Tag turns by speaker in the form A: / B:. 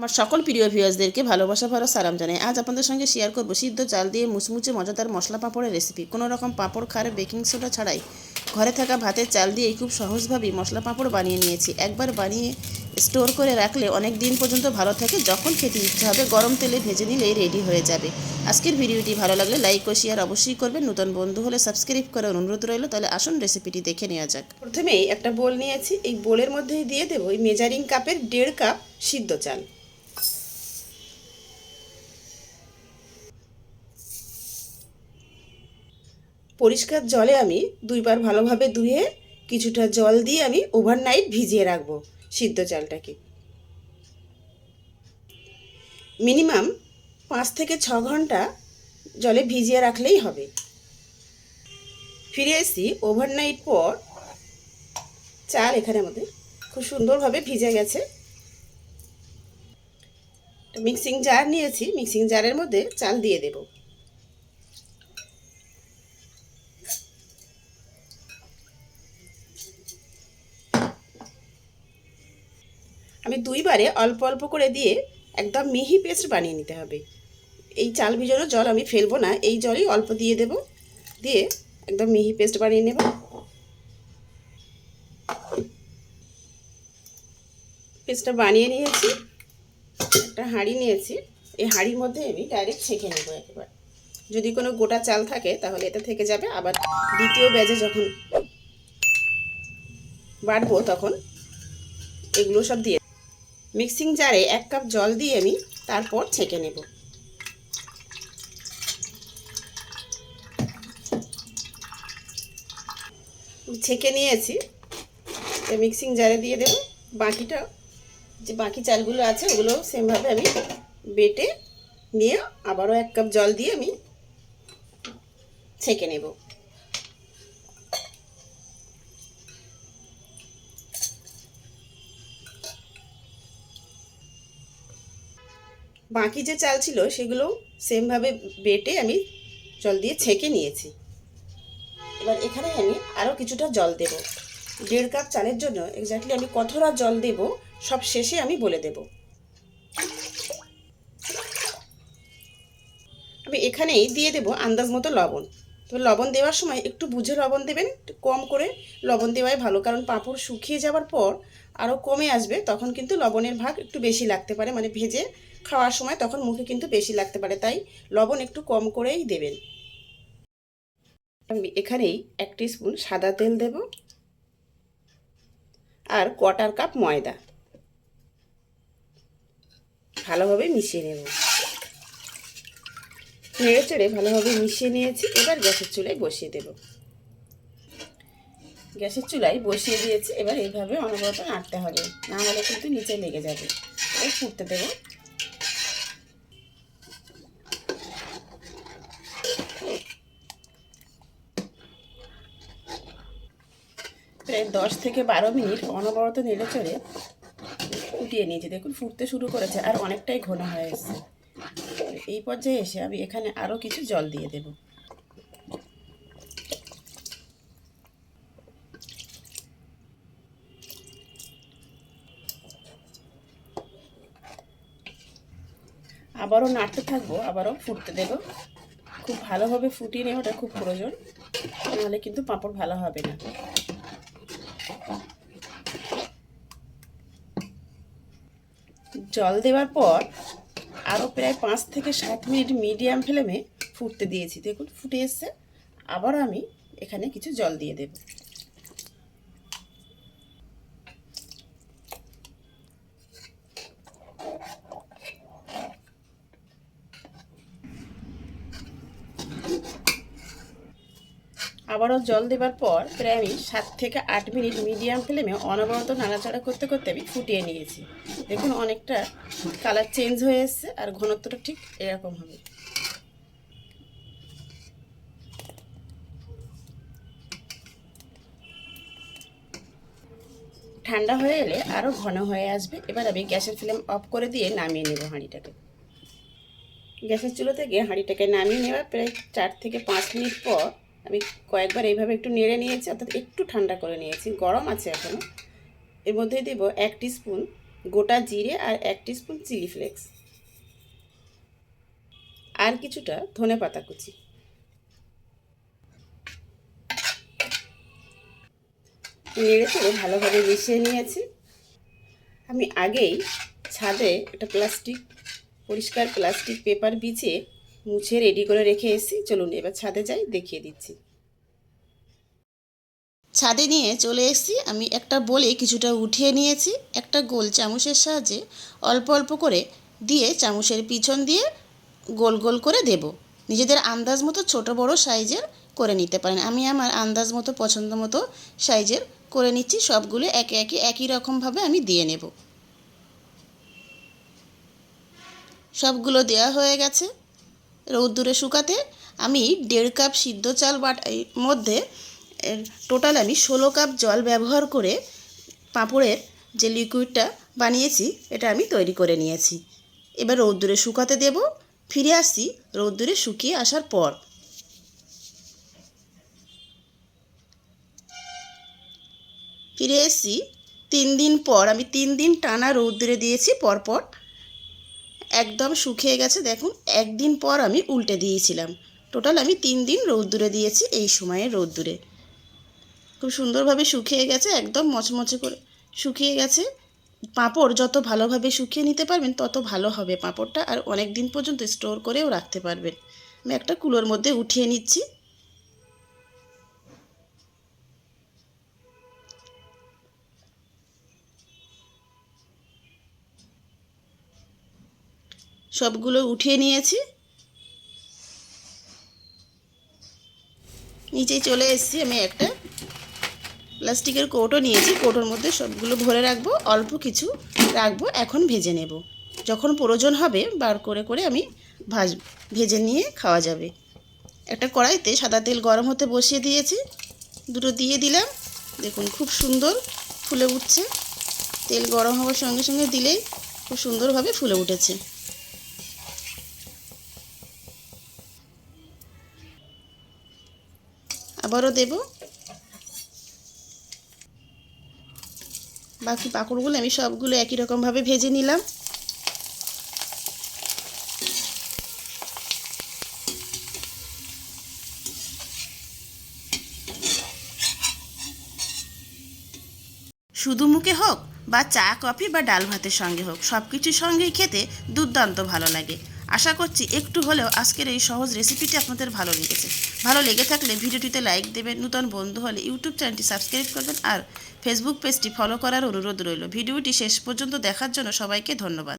A: আমার সকল প্রিয় ভিউয়ার্সদেরকে ভালোবাসা ভরা সালাম জানাই। আজ আপনাদের সঙ্গে শেয়ার করব সিদ্ধ চাল দিয়ে মুচমুচে মজাদার মশলা পাঁপড়ের রেসিপি কোনো রকম পাঁপড় খার বেকিং সোডা ছাড়াই ঘরে থাকা ভাতের চাল দিয়েই খুব সহজভাবেই মশলা পাঁপড় বানিয়ে নিয়েছি। একবার বানিয়ে স্টোর করে রাখলে অনেক দিন পর্যন্ত ভালো থাকে। যখন খেতে ইচ্ছে হবে গরম তেলে ভেজে নিলেই রেডি হয়ে যাবে। আজকের ভিডিওটি ভালো লাগলে লাইক ও শেয়ার অবশ্যই করবেন। নতুন বন্ধু হলে সাবস্ক্রাইব করার অনুরোধ রইল। তাহলে আসুন রেসিপিটি দেখে নেওয়া যাক।
B: প্রথমেই একটা বোল নিয়েছি। এই বোলের মধ্যেই দিয়ে দেবো এই মেজারিং কাপের দেড় কাপ সিদ্ধ চাল। পরিষ্কার জলে আমি দুইবার ভালোভাবে ধুয়ে কিছুটা জল দিয়ে আমি ওভারনাইট ভিজিয়ে রাখব সিদ্ধ চালটাকে। মিনিমাম পাঁচ থেকে ছ ঘণ্টা জলে ভিজিয়ে রাখলেই হবে। ফিরে এসি ওভারনাইট পর চাল এখানে আমাদের খুব সুন্দরভাবে ভিজে গেছে। মিক্সিং জার নিয়েছি মিক্সিং জারের মধ্যে চাল দিয়ে দেব। দুইবারে অল্প অল্প করে দিয়ে একদম মিহি পেস্ট বানিয়ে নিতে হবে। এই চাল ভিজানোর জল আমি ফেলব না, এই জলই অল্প দিয়ে দেব। দিয়ে একদম মিহি পেস্ট বানিয়ে নেব। পেস্টটা বানিয়ে নিয়েছি, একটা হাঁড়ি নিয়েছি। এই হাঁড়ির মধ্যে আমি ডাইরেক্ট ছেঁকে নেব একেবারে। যদি কোনো গোটা চাল থাকে তাহলে এটা থেকে যাবে, আবার দ্বিতীয় ব্যাজে যখন বাড়বো তখন এগুলো সব দিয়ে মিক্সিং জারে এক কাপ জল দিয়ে আমি তারপর ছেঁকে নেব। ছেঁকে নিয়েছি। মিক্সিং জারে দিয়ে দেবো। বাকিটা যে বাকি চালগুলো আছে, ওগুলো সেমভাবে আমি বেটে নিয়ে আবারও এক কাপ জল দিয়ে আমি ছেঁকে নেব। বাকি যে চাল ছিল সেগুলো সেমভাবে বেটে আমি জল দিয়ে ছেঁকে নিয়েছি। এবার এখানে আমি আরও কিছুটা জল দেব। দেড় কাপ চালের জন্য এক্স্যাক্টলি আমি কতটা জল দেব সব শেষে আমি বলে দেব। আমি এখানেই দিয়ে দেব আন্দাজ মতো লবণ। তো লবণ দেওয়ার সময় একটু বুঝে লবণ দেবেন কম করে লবণ দেওয়াই ভালো। কারণ পাঁপড় শুকিয়ে যাওয়ার পর আরও কমে আসবে, তখন কিন্তু লবণের ভাগ একটু বেশি লাগতে পারে। মানে ভেজে খাওয়ার সময় তখন মুখে কিন্তু বেশি লাগতে পারে। তাই লবণ একটু কম করেই দেবেন। আমি এখানেই এক স্পুন সাদা তেল দেব আর কোয়ার্টার কাপ ময়দা। ভালোভাবে মিশিয়ে নেব। নেড়ে চেড়ে ভালোভাবে মিশিয়ে নিয়েছি। এবার গ্যাসের চুলায় বসিয়ে দেব। গ্যাসের চুলায় বসিয়ে দিয়েছি। এবার এইভাবে অনবরত নাড়তে হবে। না হলে কিন্তু নিচে লেগে যাবে। এবার ফুটতে দেবো। প্রায় দশ থেকে বারো মিনিট অনবরত নেড়ে চড়ে ফুটিয়ে নিয়েছি। দেখুন, ফুটতে শুরু করেছে আর অনেকটাই ঘন হয়ে এসছে। এই পর্যায়ে এসে আমি এখানে আরও কিছু জল দিয়ে দেব। আবারও নাড়তে থাকব, আবারও ফুটতে দেব। খুব ভালোভাবে ফুটিয়ে নেওয়াটা খুব প্রয়োজন, নাহলে কিন্তু পাঁপড় ভালো হবে না। জল দেওয়ার পর আরও প্রায় পাঁচ থেকে সাত মিনিট মিডিয়াম ফ্লেমে ফুটতে দিয়েছি। দেখুন, ফুটে এসছে। আবার আমি এখানে কিছু জল দিয়ে দেব। আবারও জল দেবার পর প্রায় আমি সাত থেকে আট মিনিট মিডিয়াম ফ্লেমে অনবরত নাড়াচাড়া করতে করতে আমি ফুটিয়ে নিয়েছি। দেখুন, অনেকটা কালার চেঞ্জ হয়ে এসছে, আর ঘনত্বটা ঠিক এরকম হবে। ঠান্ডা হয়ে এলে আরও ঘন হয়ে আসবে। এবার আমি গ্যাসের ফ্লেম অফ করে দিয়ে নামিয়ে নেব হাঁড়িটাকে। গ্যাসের চুলো থেকে হাঁড়িটাকে নামিয়ে নেওয়ার প্রায় চার থেকে পাঁচ মিনিট পর আমি কয়েকবার এইভাবে একটু নেড়ে নিয়েছি, অর্থাৎ একটু ঠান্ডা করে নিয়েছি। গরম আছে এখনও এর মধ্যে দেব এক স্পুন গোটা জিরে আর এক স্পুন চিলি ফ্লেক্স। আর কিছুটা ধনে পাতা কুচি। নেড়ে চেড়ে ভালোভাবে মিশিয়ে নিয়েছি। আমি আগেই ছাদে একটা প্লাস্টিক, পরিষ্কার প্লাস্টিক পেপার বিছিয়ে মুছে রেডি করে রেখে এসেছি। চলুন এবার ছাদে যাই, দেখিয়ে দিচ্ছি।
A: ছাদে নিয়ে চলে এসেছি। আমি একটা বলে কিছুটা উঠিয়ে নিয়েছি। একটা গোল চামচের সাহায্যে অল্প অল্প করে দিয়ে চামচের পিছন দিয়ে গোল গোল করে দেব। নিজেদের আন্দাজ মতো ছোট বড় সাইজের করে নিতে পারেন। আমি আমার আন্দাজ মতো, পছন্দ মতো সাইজের করে নিচ্ছি। সবগুলো একে একে একই রকমভাবে আমি দিয়ে নেব। সবগুলো দেওয়া হয়ে গেছে। রৌদ্দুরে শুকাতে আমি দেড় কাপ সিদ্ধ চাল বাট এই মধ্যে টোটাল আমি ষোলো কাপ জল ব্যবহার করে পাঁপড়ের যে লিকুইডটা বানিয়েছি, এটা আমি তৈরি করে নিয়েছি। এবার রৌদ্দুরে শুকাতে দেব। ফিরে আসছি রৌদ্দুরে শুকিয়ে আসার পর। ফিরে এসেছি। তিন দিন পর, আমি তিন দিন টানা রৌদ্রে দিয়েছি, পরপর একদম শুকিয়ে গেছে। দেখুন, একদিন পর আমি উল্টে দিয়েছিলাম। টোটাল আমি তিন দিন রৌদ্দুরে দিয়েছি, এই সময়ে রৌদ্দুরে খুব সুন্দরভাবে শুকিয়ে গেছে, একদম মচমচে করে। শুকিয়ে গেছে। পাঁপড় যত ভালোভাবে শুকিয়ে নিতে পারবেন, তত ভালো হবে পাঁপড়টা। আর অনেক দিন পর্যন্ত স্টোর করেও রাখতে পারবেন। আমি একটা কুলোর মধ্যে উঠিয়ে নিচ্ছি। সবগুলো উঠিয়ে নিয়েছি। নিচে চলে এসেছি আমি একটা। প্লাস্টিকের কৌটো নিয়েছি, কৌটোর মধ্যে সবগুলো ভরে রাখব, অল্প কিছু রাখব, এখন ভেজে নেব। যখন প্রয়োজন হবে, বার করে করে আমি ভাজ, ভেজে নিয়ে খাওয়া যাবে। একটা কড়াইতে সাদা তেল গরম হতে বসিয়ে দিয়েছি। দুটো দিয়ে দিলাম। দেখুন, খুব সুন্দর ফুলে উঠছে। তেল গরম হওয়ার সঙ্গে সঙ্গে দিলেই খুব সুন্দরভাবে ফুলে উঠেছে। আবারও দেব। বাকি পাঁপড়গুলো আমি সবগুলো একই রকমভাবে ভেজে নিলাম। শুধু মুখে হোক বা চা, কফি বা ডাল ভাতের সঙ্গে হোক সব কিছুর সঙ্গেই খেতে দুর্দান্ত ভালো লাগে। আশা করছি একটু হলেও আজকের এই সহজ রেসিপিটি আপনাদের ভালো লেগেছে। ভালো লেগে থাকলে ভিডিওটিতে লাইক দেবেন, নূতন বন্ধু হলে ইউটিউব চ্যানেলটি সাবস্ক্রাইব করবেন আর ফেসবুক পেজটি ফলো করার অনুরোধ রইল। ভিডিওটি শেষ পর্যন্ত দেখার জন্য সবাইকে ধন্যবাদ।